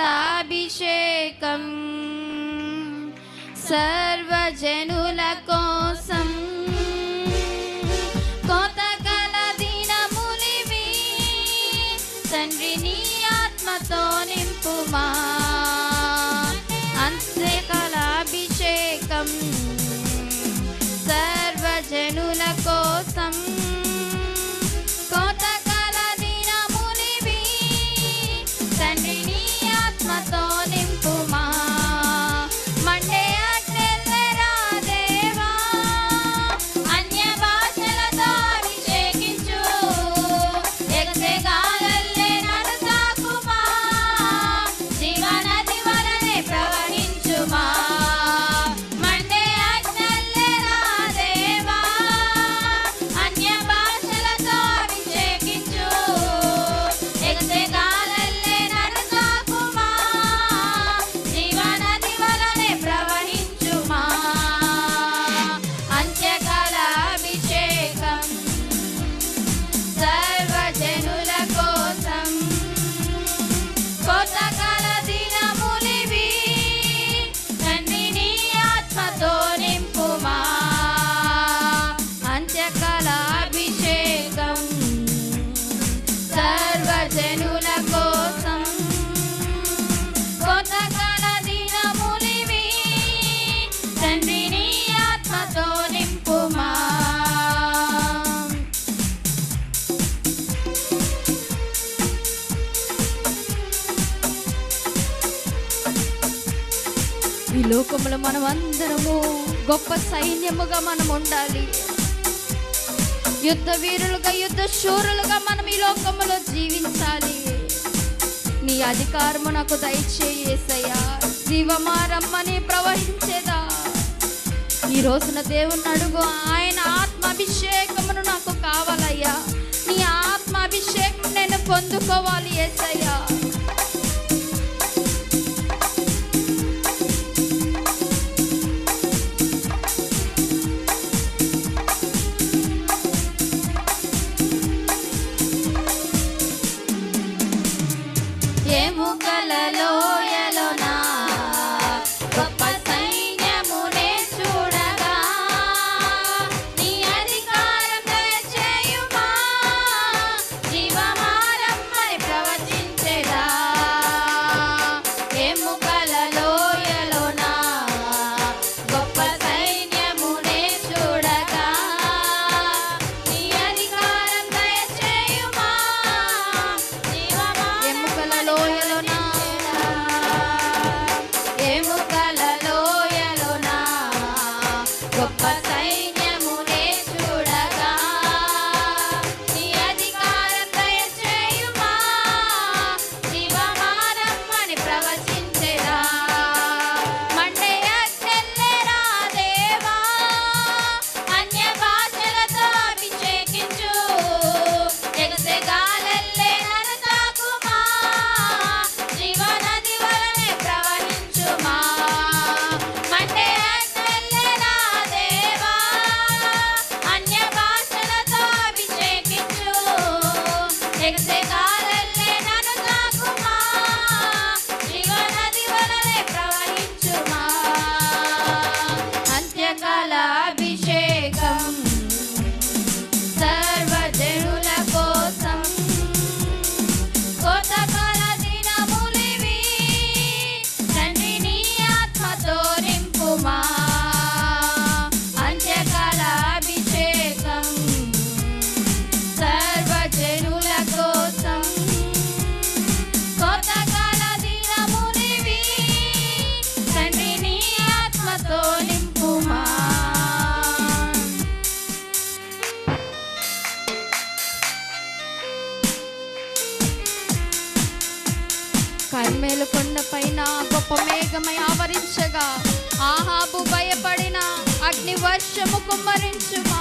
అంత్యకాలాభిషేకం సర్వజనుల కోసం కోతగల దినములివి తండ్రి నీ ఆత్మతో నింపుమా. అంతే ఈ లోకములో మనం అందరము గొప్ప సైన్యముగా మనం ఉండాలి యుద్ధ వీరులుగా యుద్ధ శూరులుగా మనం ఈ లోకములో జీవించాలి. నీ అధికారము నాకు దయచేయేసయ్యా జీవమారమ్మని ప్రవహించేదా. ఈ రోజున దేవుని అడుగు ఆయన ఆత్మ అభిషేకమును నాకు కావాలయ్యా. నీ ఆత్మ అభిషేకం నేను పొందుకోవాలి ఏసయ్యా. గొప్ప మేఘమై ఆవరించగా ఆహాబు భయపడిన అగ్ని వర్షము కుమ్మరించుమా.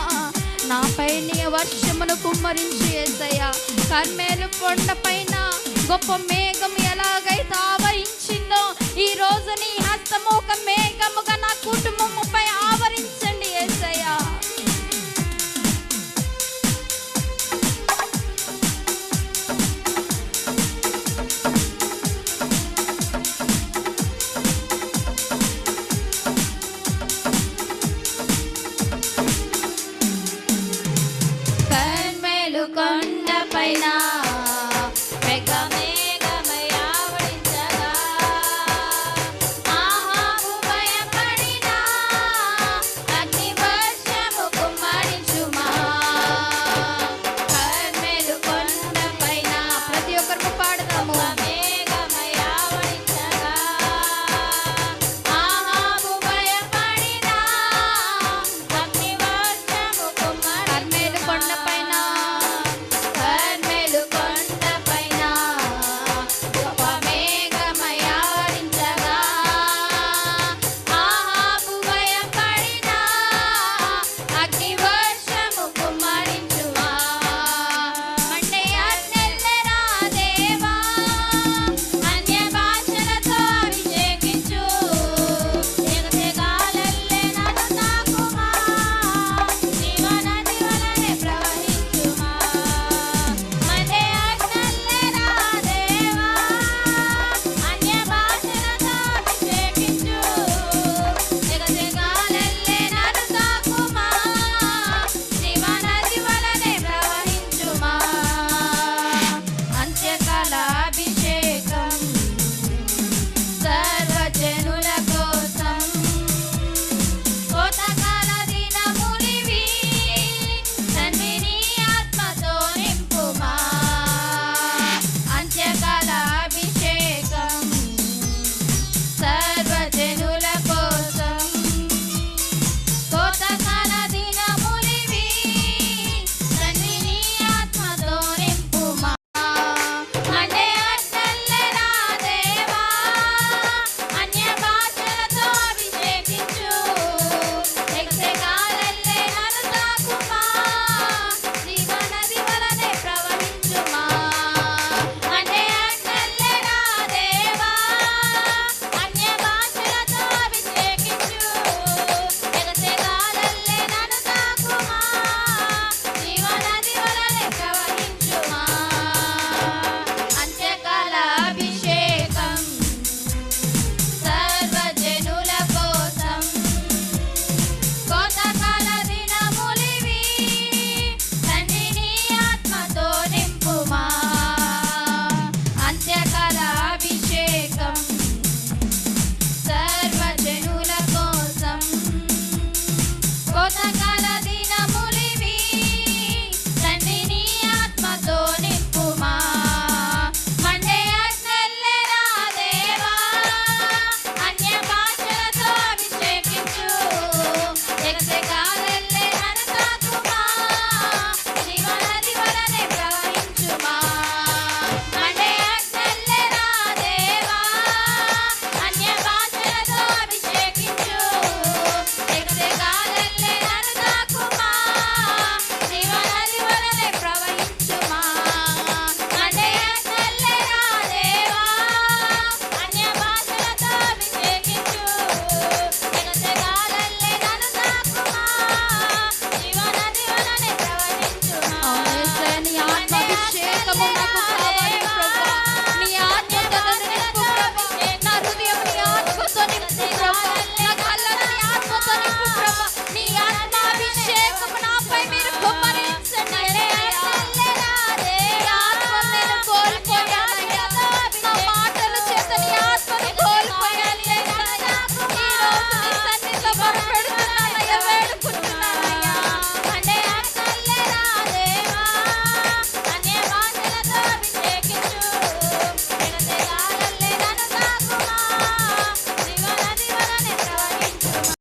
నాపై నీ వర్షమును కుమ్మరించు ఏసయ్యా కర్మేలు కొండపైన గొప్ప మేఘం ఎలాగైతే ఆవరించిందో ఈ రోజు నీ హస్తము ఒక మేఘముగా నా కుటుంబముపై